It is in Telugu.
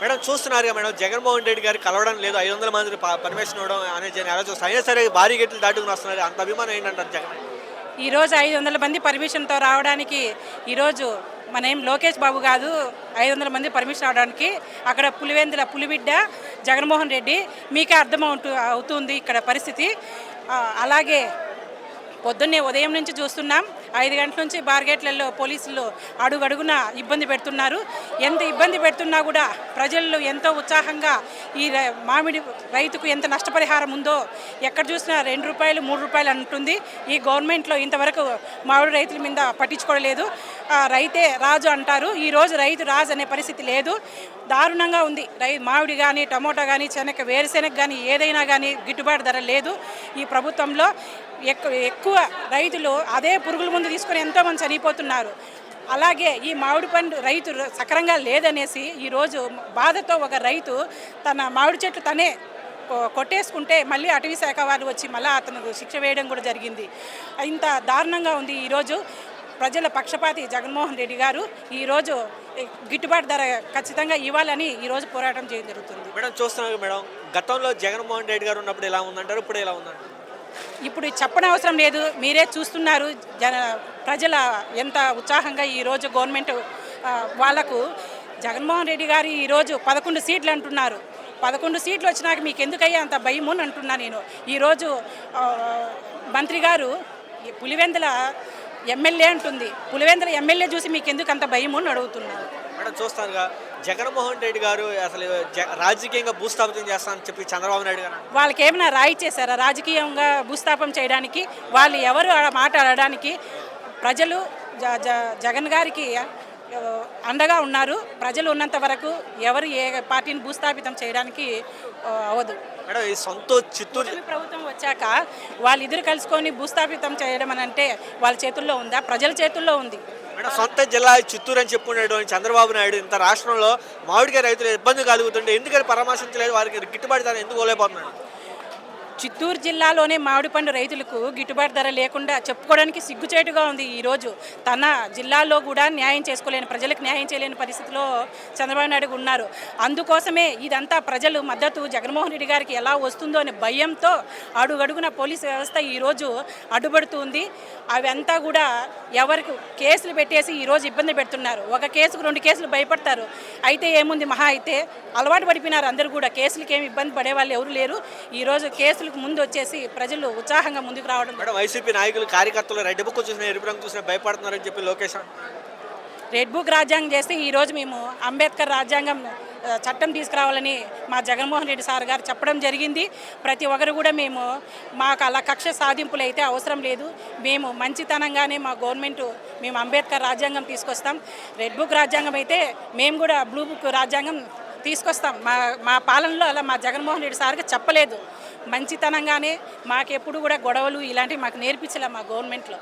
మేడం చూస్తున్నారు మేడం జగన్మోహన్ రెడ్డి గారు కలవడం లేదు ఐదు వందల మంది పర్మిషన్ ఇవ్వడం అనేది ఎలా చూస్తారు అయినా సరే భారీ గెట్లు దాటుకుని వస్తున్నారు. అంత అభిమానం ఏంటంటారు జగన్? ఈరోజు ఐదు వందల మంది పర్మిషన్తో రావడానికి ఈరోజు మన ఏం లోకేష్ బాబు కాదు ఐదు వందల మంది పర్మిషన్ రావడానికి అక్కడ పులివెందుల పులిబిడ్డ జగన్మోహన్ రెడ్డి మీకే అర్థమవుతూ అవుతుంది ఇక్కడ పరిస్థితి. అలాగే పొద్దున్నే ఉదయం నుంచి చూస్తున్నాం. ఐదు గంటల నుంచి బార్గేట్లలో పోలీసులు అడుగడుగున ఇబ్బంది పెడుతున్నారు. ఎంత ఇబ్బంది పెడుతున్నా కూడా ప్రజల్లో ఎంతో ఉత్సాహంగా ఈ మామిడి రైతుకు ఎంత నష్టపరిహారం ఉందో ఎక్కడ చూసినా రెండు రూపాయలు మూడు రూపాయలు అంటుంది. ఈ గవర్నమెంట్లో ఇంతవరకు మామిడి రైతుల మీద పట్టించుకోలేదు. రైతే రాజు అంటారు. ఈరోజు రైతు రాజు అనే పరిస్థితి లేదు. దారుణంగా ఉంది. రై మామిడి కానీ టమోటా కానీ శనగ వేరుశెనగ కానీ ఏదైనా కానీ గిట్టుబాటు ధర లేదు. ఈ ప్రభుత్వంలో ఎక్కువ ఎక్కువ రైతులు అదే పురుగుల ముందు తీసుకొని ఎంతోమంది చనిపోతున్నారు. అలాగే ఈ మామిడి పండు రైతు సక్రంగా లేదనేసి ఈరోజు బాధతో ఒక రైతు తన మామిడి చెట్లు తనే కొ- కొట్టేసుకుంటే మళ్ళీ అటవీ శాఖ వాళ్ళు వచ్చి మళ్ళీ అతను శిక్ష వేయడం కూడా జరిగింది. ఇంత దారుణంగా ఉంది ఈరోజు ప్రజల పక్షపాతి జగన్మోహన్ రెడ్డి గారు ఈరోజు గిట్టుబాటు ధర ఖచ్చితంగా ఇవ్వాలని ఈరోజు పోరాటం చేయడం జరుగుతుంది. మేడం చూస్తున్నారు మేడం. గతంలో జగన్మోహన్ రెడ్డి గారు ఉన్నప్పుడు ఎలా ఉందంటారు? ఇప్పుడు ఎలా ఉందంటారు? ఇప్పుడు చెప్పనవసరం లేదు. మీరే చూస్తున్నారు జన ప్రజల ఎంత ఉత్సాహంగా ఈరోజు గవర్నమెంట్ వాళ్ళకు జగన్మోహన్ రెడ్డి గారు ఈరోజు పదకొండు సీట్లు అంటున్నారు. పదకొండు సీట్లు వచ్చినాక మీకు ఎందుకయ్యా అంత భయము అని అంటున్నా నేను. ఈరోజు మంత్రి గారు పులివెందుల ఎమ్మెల్యే అంటుంది. పులివెందుల ఎమ్మెల్యే చూసి మీకు ఎందుకు అంత భయము అని అడుగుతున్నారు. మేడం చూస్తారుగా జగన్మోహన్ రెడ్డి గారు అసలు రాజకీయంగా భూస్థాపితం చేస్తానని చెప్పి చంద్రబాబు నాయుడు గారు. వాళ్ళకి ఏమైనా రాయి చేశారా? రాజకీయంగా భూస్థాపం చేయడానికి వాళ్ళు ఎవరు ఆ మాట అనడానికి ప్రజలు జగన్ గారికి అండగా ఉన్నారు. ప్రజలు ఉన్నంత వరకు ఎవరు ఏ పార్టీని భూస్థాపితం చేయడానికి ఈ సొంత చిత్తూరు ప్రభుత్వం వచ్చాక వాళ్ళిద్దరు కలుసుకొని భూస్థాపితం చేయడం అని అంటే వాళ్ళ చేతుల్లో ఉందా? ప్రజల చేతుల్లో ఉంది. మేడం సొంత జిల్లా చిత్తూరు అని చెప్పుకునేటువంటి చంద్రబాబు నాయుడు ఇంత రాష్ట్రంలో మామిడికాయ రైతులు ఇబ్బంది కలుగుతుంటే ఎందుకని పరామర్శించలేదు? వారికి గిట్టుబాటు ధర ఎందుకు కోలేకపోతున్నాడు చిత్తూరు జిల్లాలోనే మామిడిపండు రైతులకు గిట్టుబాటు ధర లేకుండా చెప్పుకోవడానికి సిగ్గుచేటుగా ఉంది ఈరోజు తన జిల్లాలో కూడా న్యాయం చేసుకోలేని ప్రజలకు న్యాయం చేయలేని పరిస్థితిలో చంద్రబాబు నాయుడు ఉన్నారు. అందుకోసమే ఇదంతా ప్రజలు మద్దతు జగన్మోహన్ రెడ్డి గారికి ఎలా వస్తుందో అనే భయంతో అడుగడుగున పోలీసు వ్యవస్థ ఈరోజు అడ్డుపడుతుంది. అవంతా కూడా ఎవరికి కేసులు పెట్టేసి ఈరోజు ఇబ్బంది పెడుతున్నారు. ఒక కేసుకు రెండు కేసులు భయపడతారు. అయితే ఏముంది? మహా అయితే అలవాటు పడిపోయినారు అందరూ కూడా. కేసులకి ఏమి ఇబ్బంది పడే వాళ్ళు ఎవరు లేరు. ఈరోజు కేసులకు ముందు వచ్చేసి ప్రజలు ఉత్సాహంగా ముందుకు రావడం మేడం వైసీపీ నాయకులు కార్యకర్తలు రెడ్ బుక్ చూసిన ఎరుపు రంగు చూసిన భయపడుతున్నారని చెప్పి లోకేష్. రెడ్ బుక్ రాజ్యాంగం చేస్తే ఈరోజు మేము అంబేద్కర్ రాజ్యాంగం చట్టం తీసుకురావాలని మా జగన్మోహన్ రెడ్డి సార్ గారు చెప్పడం జరిగింది. ప్రతి ఒక్కరు కూడా మేము మాకు అలా కక్ష సాధింపులు అయితే అవసరం లేదు. మేము మంచితనంగానే మా గవర్నమెంట్ మేము అంబేద్కర్ రాజ్యాంగం తీసుకొస్తాం. రెడ్ బుక్ రాజ్యాంగం అయితే మేము కూడా బ్లూ బుక్ రాజ్యాంగం తీసుకొస్తాం. మా మా పాలనలో అలా మా జగన్మోహన్ రెడ్డి సార్గా చెప్పలేదు. మంచితనంగానే మాకెప్పుడు కూడా గొడవలు ఇలాంటివి మాకు నేర్పించలే మా గవర్నమెంట్లో.